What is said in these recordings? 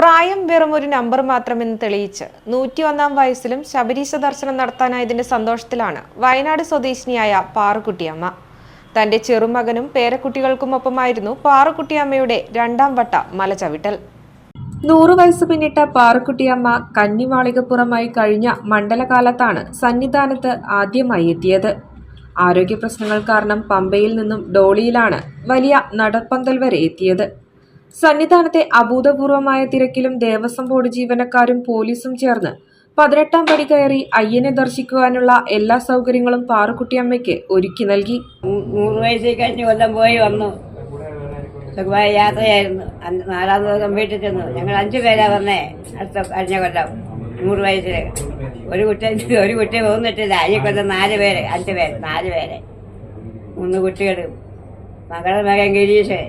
പ്രായം വെറും ഒരു നമ്പർ മാത്രമെന്ന് തെളിയിച്ച് നൂറ്റിയൊന്നാം വയസ്സിലും ശബരീശ ദർശനം നടത്താനായതിന്റെ സന്തോഷത്തിലാണ് വയനാട് സ്വദേശിനിയായ പാറുക്കുട്ടിയമ്മ തന്റെ ചെറുമകനും പേരക്കുട്ടികൾക്കുമൊപ്പമായിരുന്നു പാറുക്കുട്ടിയമ്മയുടെ രണ്ടാം വട്ട മലചവിട്ടൽ. നൂറു വയസ്സ് പിന്നിട്ട പാറുക്കുട്ടിയമ്മ കന്നിമാളികപ്പുറമായി കഴിഞ്ഞ മണ്ഡലകാലത്താണ് സന്നിധാനത്ത് ആദ്യമായി എത്തിയത്. ആരോഗ്യ പ്രശ്നങ്ങൾ കാരണം പമ്പയിൽ നിന്നും ഡോളിയിലാണ് വലിയ നടപ്പന്തൽ വരെ എത്തിയത്. സന്നിധാനത്തെ അഭൂതപൂർവമായ തിരക്കിലും ദേവസ്വം ബോർഡ് ജീവനക്കാരും പോലീസും ചേർന്ന് പതിനെട്ടാം പടി കയറി അയ്യനെ ദർശിക്കുവാനുള്ള എല്ലാ സൗകര്യങ്ങളും പാറുക്കുട്ടിയമ്മയ്ക്ക് ഒരുക്കി നൽകി. നൂറ് വയസ്സിൽ കഴിഞ്ഞ് കൊല്ലം പോയി വന്നു. സുഖമായ യാത്രയായിരുന്നു. നാലാം ദിവസം വീട്ടിൽ ചെന്നു. ഞങ്ങൾ അഞ്ചു പേരാ വന്നേ അടുത്ത കഴിഞ്ഞ കൊല്ലം. നൂറ് വയസ്സിൽ ഒരു കുട്ടി ഒരു കുട്ടി പോന്നിട്ടില്ല ഈ കൊല്ലം നാല് പേര് അഞ്ച് പേര് നാല് പേര്. മൂന്ന് കുട്ടികളും. മകളുടെ മകൻ ഗിരീഷ്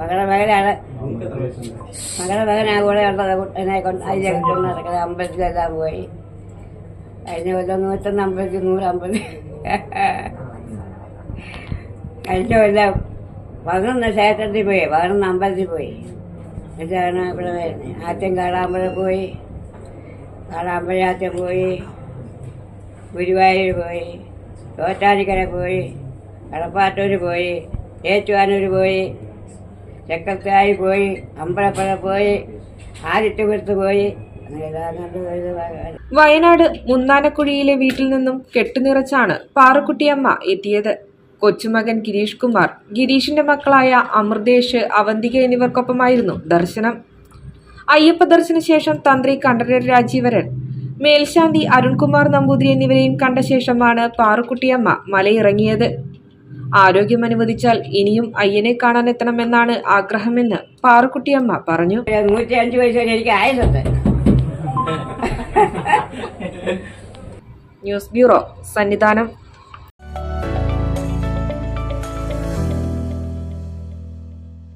മകളുടെ മകനാണ്. മകളുടെ മകനാ കൂടെ നടക്കുന്നത്. അമ്പലത്തിലെല്ലാം പോയി. കഴിഞ്ഞ കൊല്ലം നൂറ്റൊന്ന് അമ്പലത്തിൽ നൂറ് അമ്പലത്തിൽ കഴിഞ്ഞ കൊല്ലം പതിനൊന്ന് ക്ഷേത്രത്തിൽ പോയി. പതിനൊന്ന് അമ്പലത്തിൽ പോയി. എന്നിട്ടാണ് ഇവിടെ വരുന്നത് ആദ്യം കാടാമ്പഴം പോയി. കാടാമ്പഴാറ്റം പോയി. ഗുരുവായൂർ പോയി. തോറ്റാനിക്കര പോയി. കടപ്പാട്ടൂർ പോയി. ഏറ്റുവാനൂർ പോയി. ചക്കത്തായി പോയി അമ്പലപ്പുഴ പോയി ആദിത്യപുരത്ത് പോയി. വയനാട് മുന്നാനക്കുഴിയിലെ വീട്ടിൽ നിന്നും കെട്ടുനിറച്ചാണ് പാറുക്കുട്ടിയമ്മ എത്തിയത്. കൊച്ചുമകൻ ഗിരീഷ് കുമാർ ഗിരീഷിന്റെ മക്കളായ അമൃതേഷ് അവന്തിക എന്നിവർക്കൊപ്പമായിരുന്നു ദർശനം. അയ്യപ്പ ദർശന ശേഷം തന്ത്രി കണ്ഠരർ രാജീവരൻ മേൽശാന്തി അരുൺകുമാർ നമ്പൂതിരി എന്നിവരെയും കണ്ട ശേഷമാണ് പാറുക്കുട്ടിയമ്മ മലയിറങ്ങിയത്. ആരോഗ്യം അനുവദിച്ചാൽ ഇനിയും അയ്യനെ കാണാൻ എത്തണമെന്നാണ് ആഗ്രഹമെന്ന് പാറുക്കുട്ടിയമ്മ പറഞ്ഞു. നൂറ്റി അഞ്ച് വയസ്സ് വരെ എനിക്ക് ആയുസുണ്ട് ന്യൂസ് ബ്യൂറോ സന്നിധാനം.